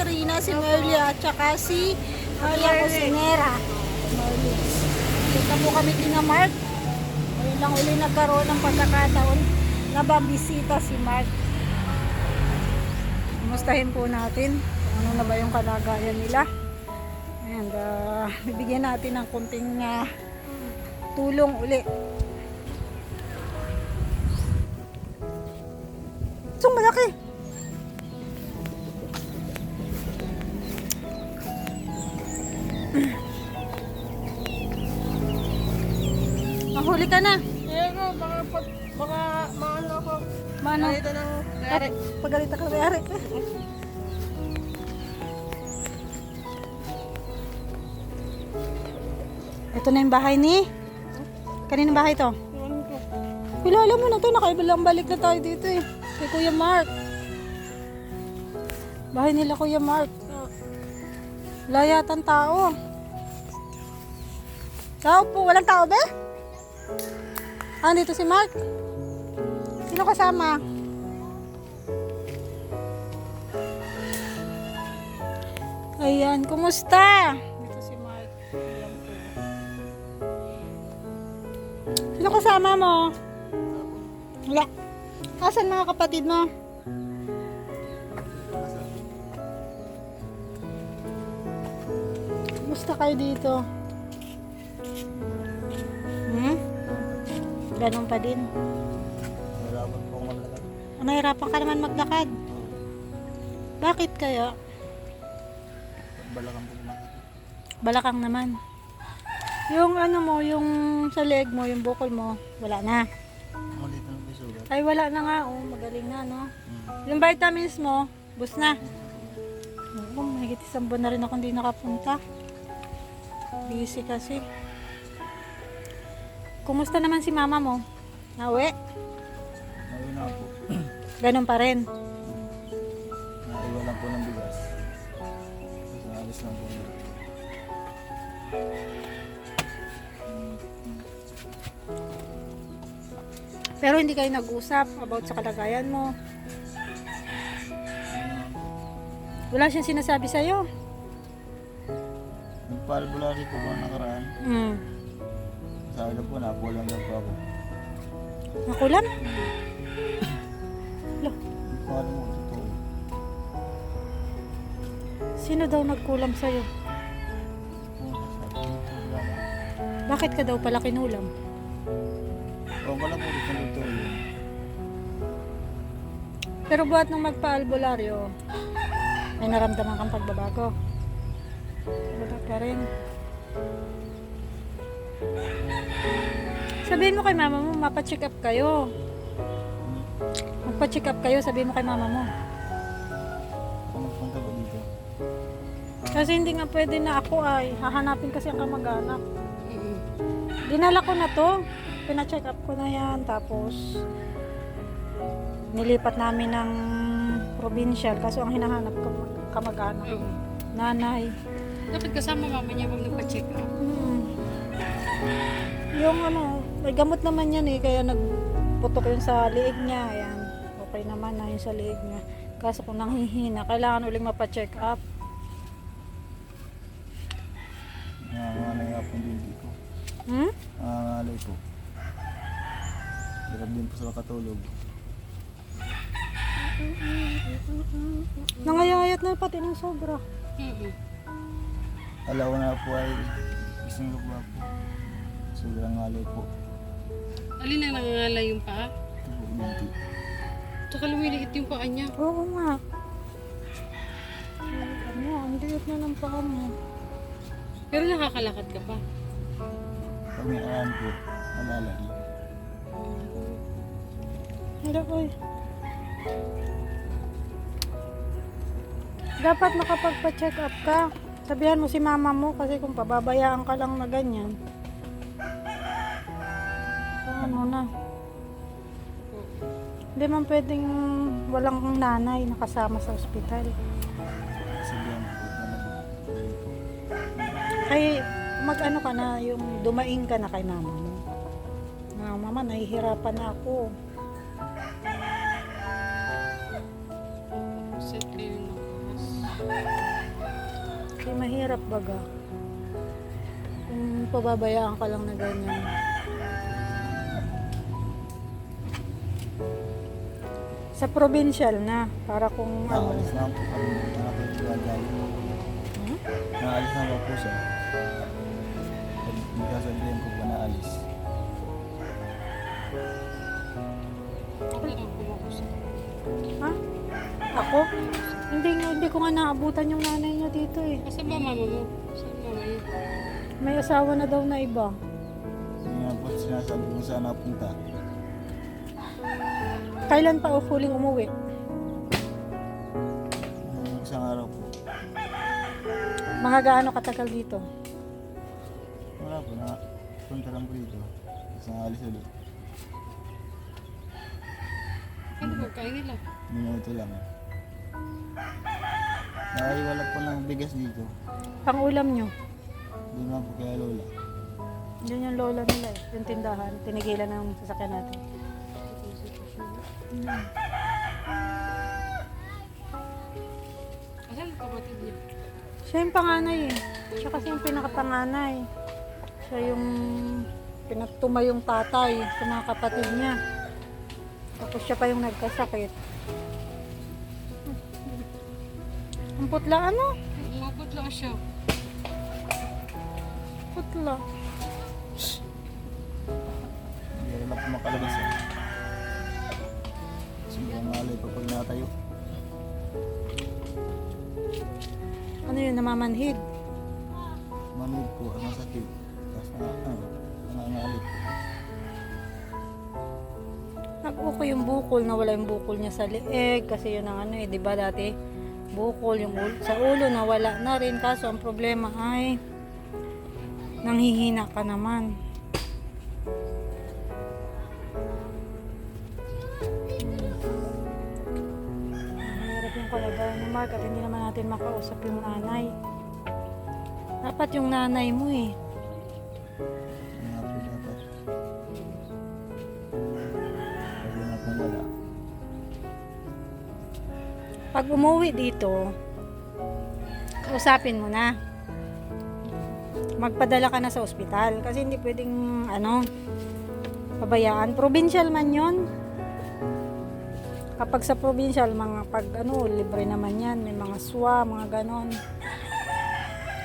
si Rina, si Merly, at saka si Maria Cosinera. Kita po kami kina Mark. Ngayon lang uli nagkaroon ng pagkakataon na babisita si Mark. Kumustahin po natin ano na ba yung kalagayan nila. And uh, bibigyan natin ng kunting uh, tulong uli. Sung malaki. Ka na. Kaya ko, baka pag, baka maano ako. Mano? Ganito ng nangyari. Pagalita ka mayari. Ito na yung bahay ni. Kaninong bahay to? Kilala mo na to, nakaibalang balik na tayo dito eh. Kay Kuya Mark. Bahay nila Kuya Mark. Wala yatang tao. Tao po, walang tao be? Ah, dito si Mark. Sino kasama? Ayan, kumusta? Dito si Mark. Sino kasama mo? Wala. Asan mga kapatid mo? Kumusta kayo dito? Ganun pa din. Nalaman po maglakad. Nahirapan ka naman maglakad. Bakit kaya? Balakan po kumakit. Balakang naman. Yung ano mo, yung sa leg mo, yung bukol mo, wala na. Malit na po sugat. Ay, wala na nga. Oh, magaling na, no? Hmm. Yung vitamins mo, bus na. Oo, mahigit isang buwan na rin ako hindi nakapunta. Busy kasi. Kumusta naman si mama mo? Nawe? Ngayon na po. Ganun pa rin. Naiwan lang po ng bigas. Naalis lang po. Pero hindi kayo nag-usap about sa kalagayan mo. Wala siyang sinasabi sa'yo. Nagpaalbulari po ko nakaraan. Hmm. Sabi na po, nakulang daw po ako. Nakulam? Lo, Hindi alam mo totoo. sino daw nagkulam sa'yo? Sabi dito, wala lang. Bakit ka daw pala kinulam? O, wala po dito ng totoo yun. Pero buhat nung magpa-albularyo, may naramdaman kang pagbabago. Wala ka rin. Sabihin mo kay mama mo, mapacheck up kayo. Magpa-check up kayo, sabihin mo kay mama mo. Ba dito? Kasi hindi nga pwede na ako ay hahanapin kasi ang kamag-anak. Dinala ko na to. Pina-check up ko na yan. Tapos, nilipat namin ng provincial. Kaso ang hinahanap ko kamag-anak. Nanay. Dapat kasama mama niya pag nagpa-check up. Hmm. Yung ano, may gamot naman yan eh. Kaya nagputok yun sa liig niya. Ayan. Okay naman na yun sa liig niya. Kaso kung nanghihina, kailangan uling mapacheck up. Nangangalay nga po yung dindi ko. Hmm? Nangangalay po. Hirap din po sa katulog. Nangayayat na pati ng sobra. Alaw na po ay isang lugwa po. Sobrang ngalay po. Alin ang nangangalay yung paa? Ito po. Tsaka lumiliit yung paa niya. Oo nga. Ano, ang liit na ng paa mo. Pero nakakalakad ka pa. Pag may ayan po, alalay. Hindi ko Dapat makapagpa-check up ka. Sabihan mo si mama mo kasi kung pababayaan ka lang na ganyan. Ano na. Hindi man pwedeng walang nanay nakasama sa ospital. Ay, mag-ano ka na, yung dumaing ka na kay mama mo. Mga mama, nahihirapan na ako. Kasi mahirap baga. Kung pababayaan ka lang na ganyan. Sa provincial na, para kung ano. Naalis na po kami. Nakapagpagay. Hmm? Naalis na po siya. Nagkasabihin ko pa naalis. Ha? Ako? Hindi, nga- hindi ko nga naabutan yung nanay niya dito eh. Kasi ba mama mo? Saan mama yun? May asawa na daw na iba. Yun nga po sinasabi ko saan napunta. Kailan pa o huling umuwi? Isang araw po. Mga gaano katagal dito? Wala po na punta lang po dito. Isang alis ulit. Ano ba kain nila? Minuto lang. Nakaiwala po ng bigas dito. Pang ulam nyo? Doon lang po kaya lola. Yun yung lola nila eh. Yung tindahan. Tinigilan ng sasakyan natin. Asan ang kapatid niya? Siya yung panganay eh. Siya kasi yung pinakapanganay. Siya yung pinagtuma yung tatay sa mga kapatid niya. Tapos siya pa yung nagkasakit. Ang putla ano? Umabot lang siya. Putla. Hindi wala po Sobrang malay pa pag natayo. Ano yun, namamanhid? Manood ko, ang sakit. Tapos na, ano, nangangalit. Nag-uko yung bukol, nawala yung bukol niya sa leeg kasi yun ang ano eh, 'di ba dati? Bukol yung ulo, sa ulo nawala na rin kaso ang problema ay nanghihina ka naman. Mark at hindi naman natin makausap yung nanay. Dapat yung nanay mo eh. Pag umuwi dito, kausapin mo na. Magpadala ka na sa ospital kasi hindi pwedeng ano pabayaan. Provincial man 'yon. Kapag sa provincial, mga pag ano, libre naman yan. May mga swa, mga ganon.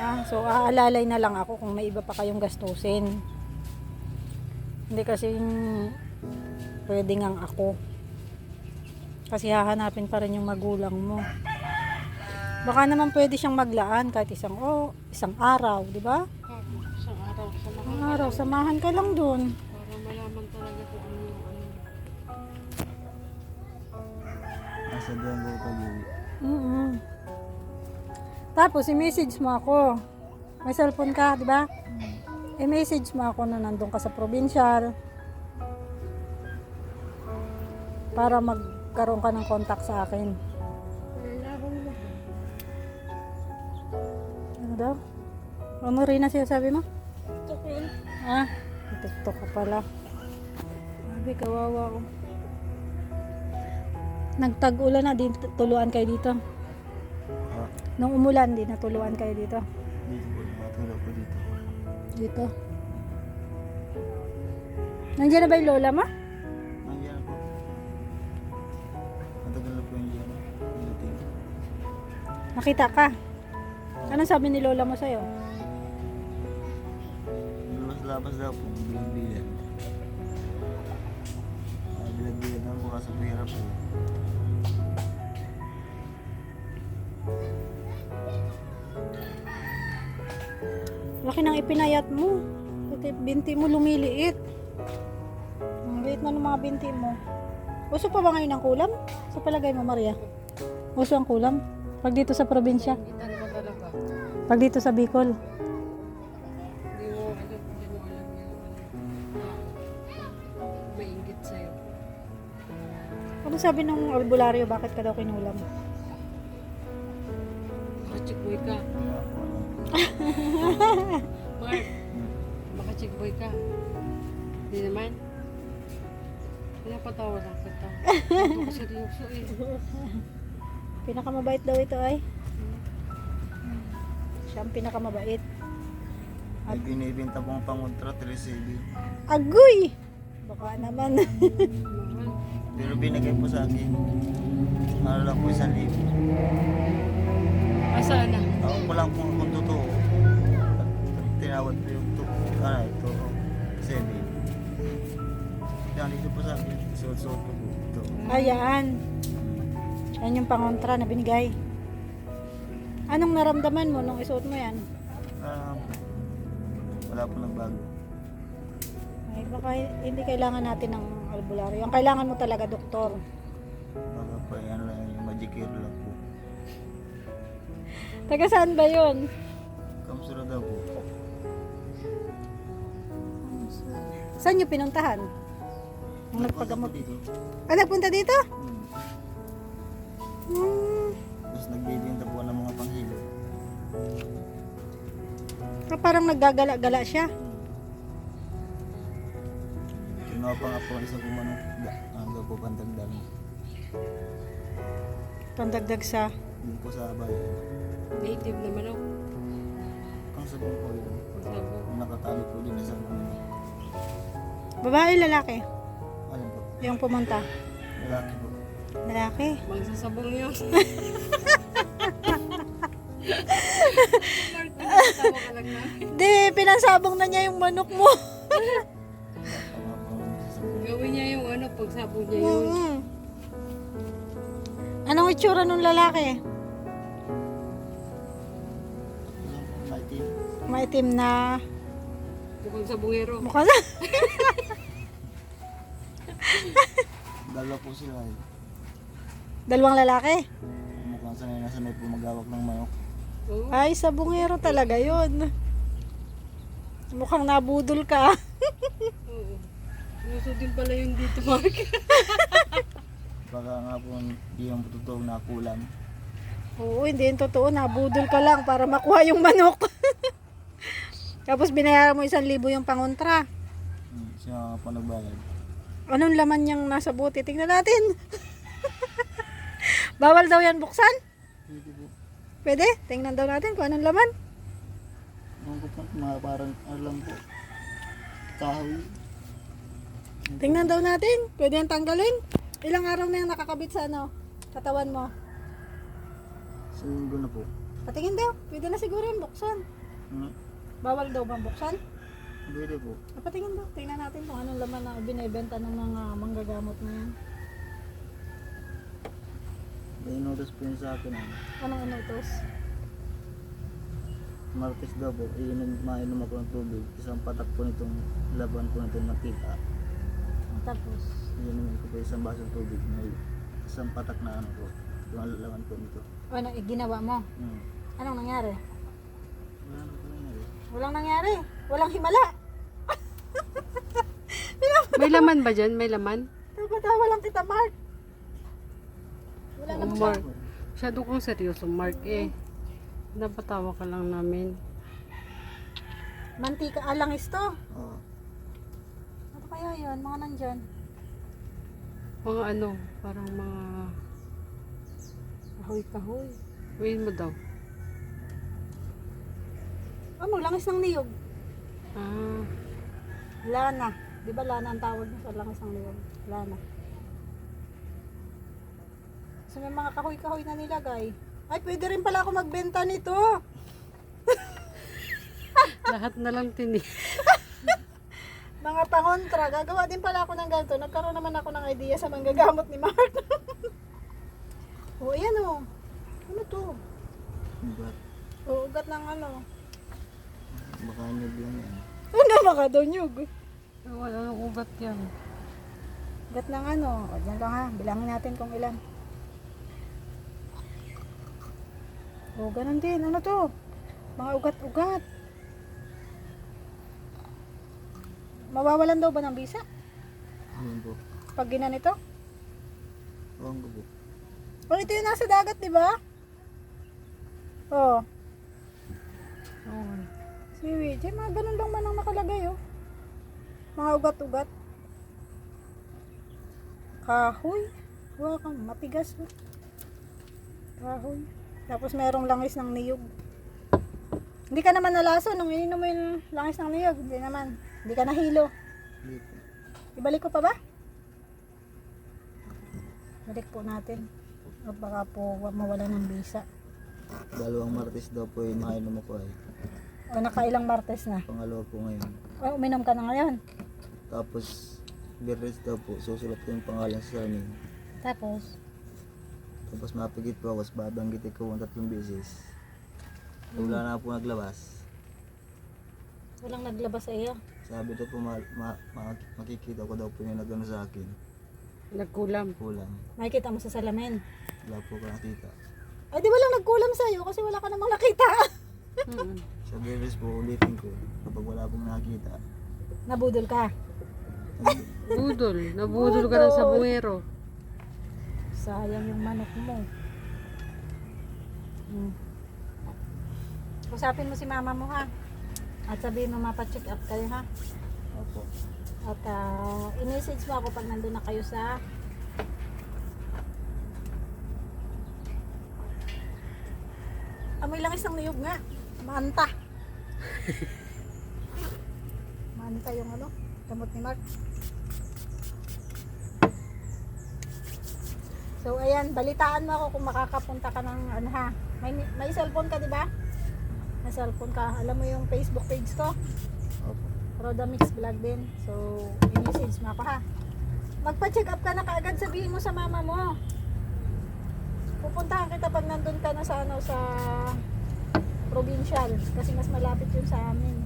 Yeah, so, aalalay na lang ako kung may iba pa kayong gastusin. Hindi kasi pwede ngang ako. Kasi hahanapin pa rin yung magulang mo. Baka naman pwede siyang maglaan kahit isang oh, isang araw, di ba? Isang araw sa mga Isang araw, samahan ka lang doon. Doon ko pag uwi. mm Tapos, i-message mo ako. May cellphone ka, di ba? Hmm. I-message mo ako na nandun ka sa provincial. Para magkaroon ka ng contact sa akin. Ano daw? Ano rin na sinasabi mo? Ah, TikTok ka pala. Sabi, kawawa ko. Nagtag-ulan na, din tuluan kayo dito. Ah, Nung umulan, din natuluan kayo dito. nakatulog ko dito. Dito. Nandiyan na ba yung lola mo? Nandiyan po. Matagal na po yung yan. Pinating. Nakita ka. Anong sabi ni lola mo sa'yo? Labas-labas daw po, bilang-bilang. Mahirap po. Laki nang ipinayat mo. Pati binti mo lumiliit. Ang liit na ng mga binti mo. Uso pa ba ngayon ang kulam? Sa palagay mo, Maria? Uso ang kulam? Pag dito sa probinsya? Pag dito sa Bicol? Ano sabi ng albularyo? Bakit ka daw kinulam? Ka. Nga po alam. Mark, makachikboy ka. Hindi naman. Pinapatawa lang kita. Hindi ko seryoso eh. Pinakamabait daw ito ay. Siya ang pinakamabait. May binibenta pong pangontra, 370. Agoy! Baka naman. Mahal. Pero binigay po sa akin. Ano lang po isang libo. Asa na? Ako po lang po kung totoo. At tinawad po yung to, ano, ito, seven. Yan, dito po sa akin. Suot-suot po. Ito. Ayan. Yan yung pangontra na binigay. Anong naramdaman mo nung isuot mo yan? Ah, wala po nagbago. Ay, baka hindi kailangan natin ng albularyo. Ang kailangan mo talaga, doktor. Baka po, ano lang, yung magic hair lang po. Taga saan ba yun? Kamsura daw po. Saan nyo pinuntahan? Nagpunta nagpagamot. dito. Ah, nagpunta dito? Hmm. Hmm. Tapos nagbibinta po ng mga panghilo. Ah, parang naggagala-gala siya. Kinuha nga po ang isang kumanong hanggang po pantagdang. Pandagdag sa... Dito po sa bayan. Native naman ako. Kung sabi po yun, Pagsabo. nakatali po din sa mga Babae, lalaki? ano po, Yung pumunta. lalaki po. Lalaki. Magsasabong yun. Lord, tawa ka lang na. Di, pinansabong na niya yung manok mo. ano, pagsabong niya yun. Mm. Anong itsura nung lalaki? Maitim. Maitim na Mukhang sabongero. mukha na. Dalawa po sila eh. Dalawang lalaki. Mukhang sanay na sanay po magawak ng manok. Oo. Ay, sabungero talaga yon. Mukhang nabudol ka. Uso din pala yung dito, Mark. Baka nga po hindi yung totoong nakulan. Oo, hindi yung totoo. Nabudol ka lang para makuha yung manok. Tapos binayaran mo isang libo yung pangontra. Hmm, siya nga po nagbayad. Anong laman niyang nasa buti? Tingnan natin. Bawal daw yan buksan? Hindi po. Pwede? Tingnan daw natin kung anong laman. Ano ko po, mga parang lang po. Kahoy. Tingnan daw natin. Pwede yan tanggalin. Ilang araw na yan nakakabit sa ano? Katawan mo. Singgo na po. Patingin daw. Pwede na siguro yan buksan. Hmm, Bawal daw bang buksan? pwede po. Ah, Patingin daw. Tingnan natin kung anong laman na binibenta ng mga manggagamot na yan. May inutos po yun sa akin. Ano. Anong inutos? Martes daw po, iinom, mainom ako ng tubig. Isang patak po nitong laban po nitong nakita. Tapos, Iinumin ko po isang basong tubig. May isang patak na ano po. Yung laban po nito. ano, eh, ginawa mo? Hmm. Anong nangyari? Wala na pala nangyari. Walang nangyari. Walang himala. May laman ba dyan? May laman? Napatawa lang kita, Mark. Wala Oo, naman siya. Mark. Masyado kang seryoso, Mark eh. Napatawa ka lang namin. Mantika alangis to. Oo. Kaya yun? Mga nandyan. Mga ano, parang mga... Kahoy-kahoy. Wait mo daw. Ano? Langis ng niyog. Ah, Lana. Di ba lana ang tawag sa langis ng niyog? Lana. So may mga kahoy-kahoy na nilagay. Ay, pwede rin pala ako magbenta nito. lahat na lang tini. Mga pangontra, gagawa din pala ako ng ganito. Nagkaroon naman ako ng idea sa manggagamot ni Mark. o, yan o. Ano to? Ba't? O, ugat ng ano. Baka nyug lang yan. Ano maka daw nyug? Wala nang ugat yan. Ugat ng ano. O, dyan lang ha. Bilangin natin kung ilan. O, ganun din. Ano to? Mga ugat-ugat. Mawawalan daw ba ng bisa? Yun po. Pag ginanito? Ewan ko po. O, ito yung nasa dagat, di ba? Oh. Oo. Seaweed. Diyan, mga ganun lang man ang nakalagay, oh. Mga ugat-ugat. Kahoy. Huwag kang matigas, oh. Kahoy. Tapos merong langis ng niyog. Hindi ka naman nalaso nung ininom mo yung langis ng niyog. Hindi naman. Hindi ka nahilo. Ibalik ko pa ba? Balik po natin. O baka po mawala ng bisa. Dalawang martes daw po yung makainom ako ay. O nakailang martes na. Pangalawa po ngayon. O uminom ka na ngayon. Tapos, birres daw po, susulat ko yung pangalan sa salamin. Tapos, Tapos mapigit po ako, tapos babanggitin ko ang tatlong beses. Wala na po naglabas. walang naglabas sa iyo. Sabi daw po, ma, ma, ma- makikita ko daw po yung nagano sa akin. Nagkulam. Kulang. Makikita mo sa salamin. Wala po ko nakita. Ay di walang nagkulam sa iyo kasi wala ka namang nakita. Mm. Sa birres po, ulitin ko. Kapag wala pong nakita. Nabudol ka. Budol. Nabudol ka na sa buwero. Sayang yung manok mo. Hmm. Usapin mo si mama mo ha. At sabihin mo mapacheck up kayo ha. Opo. At uh, i-message mo ako pag nandun na kayo sa Amoy lang isang niyog nga. Manta. Manta yung ano, gamot ni Mark. So ayan, balitaan mo ako kung makakapunta ka ng ano ha. May, may cellphone ka di ba? May cellphone ka. Alam mo yung Facebook page ko? Opo. Roda Mix Vlog din. So, i-message mo ako ha. Magpa-check up ka na kaagad sabihin mo sa mama mo. Pupuntahan kita pag nandun ka na sa ano sa provincial kasi mas malapit yun sa amin.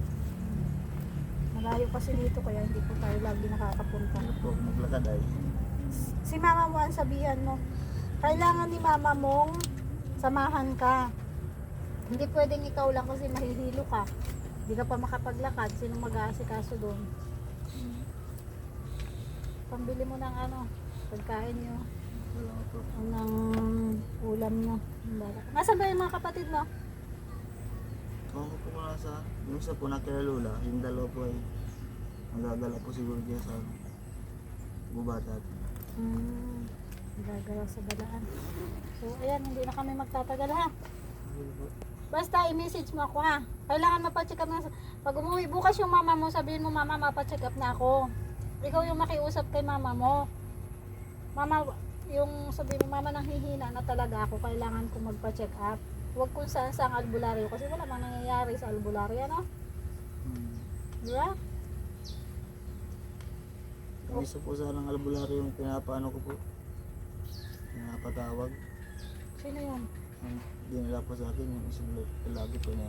Malayo kasi dito kaya hindi po tayo lagi nakakapunta. Ano po, maglakad ay. Si mama mo ang sabihan mo. Kailangan ni mama mong samahan ka. Hindi pwedeng ikaw lang kasi mahihilo ka. Hindi ka pa makapaglakad. Sino mag-aasikaso doon? Pambili mo ng ano, pagkain nyo. Ng ulam nyo. Nasaan ba yung mga kapatid mo? Ako po muna sa, yung isa po nakilala Lola, yung dalawa po ay magagala po siguro dyan sa gubatat. Hmm, nagagalaw sa balaan. So, ayan, hindi na kami magtatagal ha. Basta i-message mo ako ha. Kailangan mapacheck up na. Pag umuwi bukas yung mama mo, sabihin mo mama mapacheck up na ako. Ikaw yung makiusap kay mama mo. Mama, yung sabihin mo mama nang hihina na talaga ako, kailangan kong magpa-check up. Huwag kung saan sa albularyo kasi wala mang nangyayari sa albularyo, no? Hmm. Di ba? Isa po sa ng albularyo yung pinapaano ko po. Pinapatawag. Sino yun? Ang dinala po sa akin yung isang lalaki po na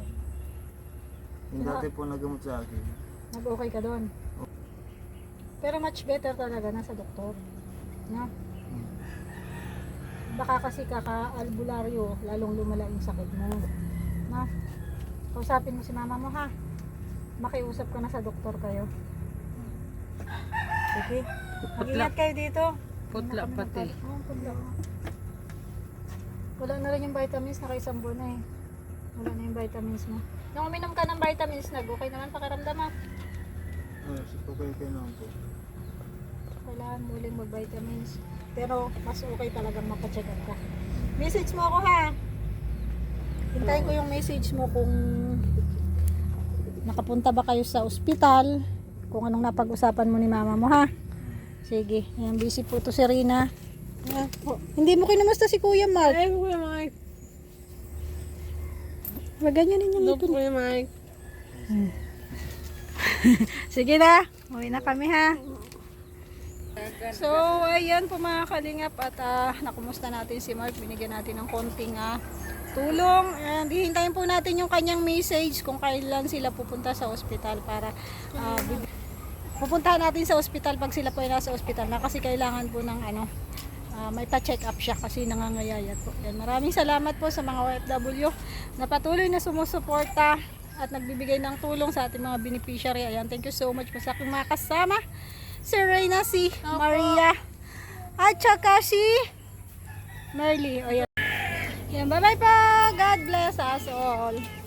yung dati po nagamot sa akin. Nag-okay ka doon. Pero much better talaga na sa doktor. No? Hmm. Baka kasi kaka-albularyo, lalong lumala yung sakit mo. No? Kausapin mo si mama mo ha. Makiusap ka na sa doktor kayo. Sige. Mag-ingat kayo dito. Putla pati. Oo, putla. Wala na rin yung vitamins, naka-isang buwan na eh. Wala na yung vitamins mo. Nung uminom ka ng vitamins, nag-okay naman pakiramdam. Ah, si po kayo kayo naman po. Kailangan mo uling mag-vitamins. Pero mas okay talagang mapacheck up ka. Message mo ako ha. Hintayin ko yung message mo kung nakapunta ba kayo sa ospital. Kung anong napag-usapan mo ni mama mo ha. Sige, ayan, busy po to si Rina. Hindi mo kinumusta si Kuya Mark. Ay, Kuya Mike. Wag ganyan yung Hello. Kuya Mike. Sige na, uwi na kami ha. So, ayan po mga kalingap at ah, nakumusta natin si Mark. Binigyan natin ng konting ah, tulong. And hihintayin po natin yung kanyang message kung kailan sila pupunta sa ospital para bib- pupuntahan natin sa ospital pag sila po ay nasa ospital na kasi kailangan po ng ano ah, may pa-check up siya kasi nangangayayat po. Yan. Maraming salamat po sa mga OFW na patuloy na sumusuporta at nagbibigay ng tulong sa ating mga beneficiary. Ayan, thank you so much po sa aking mga kasama. Si Reyna, si Maria, at saka si Merly. Ayan. Yan, bye-bye po. God bless us all.